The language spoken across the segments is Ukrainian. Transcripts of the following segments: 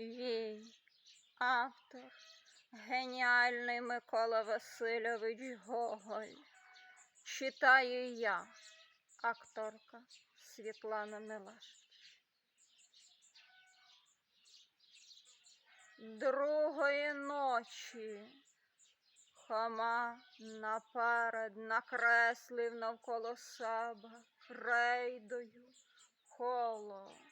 Їй автор геніальний Микола Васильович Гоголь. Читаю я, акторка Світлана Милашич. Другої ночі Хома наперед накреслив навколо себе крейдою коло.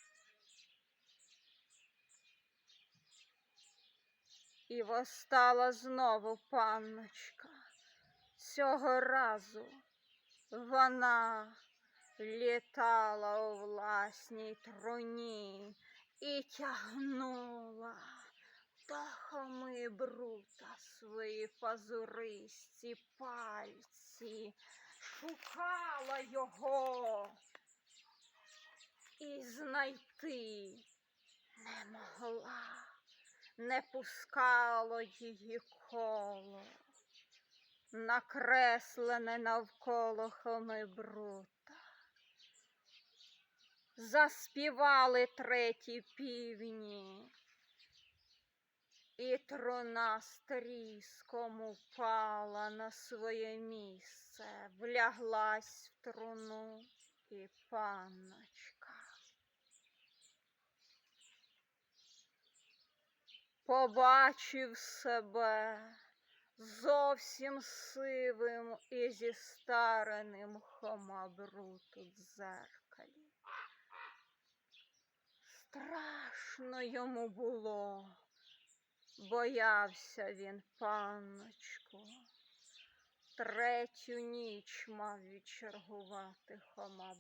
І восстала знову панночка. Цього разу вона літала у власній труні і тягнула до хоми брута свої пазуристі пальці, шукала його і знайти не могла не пускало її коло, накреслене навколо хоми брута. Заспівали треті півні, і труна з тріском упала на своє місце, вляглась в труну і панночка. Побачив себе зовсім сивим і зістареним Хома Брут в дзеркалі. Страшно йому було, боявся він панночку. Третю ніч мав відчергувати Хома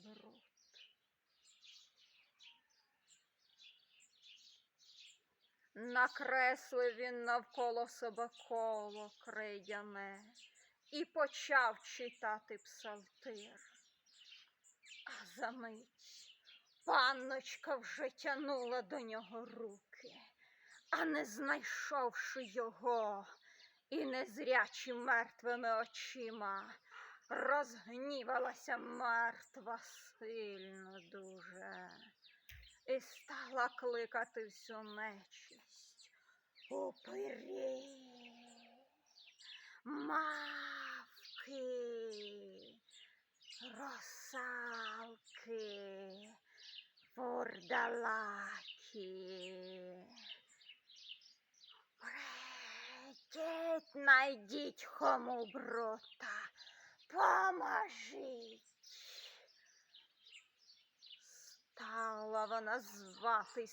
Накреслив він навколо себе коло крейдяне і почав читати псалтир. А за мить панночка вже тянула до нього руки, а не знайшовши його і незрячі мертвими очима, розгнівалася мертва сильно дуже і стала кликати всю нечисть. Упирі, мавки, росалки, фурдалаки. Прийдіть, найдіть хому брута, поможіть. Стала вона звати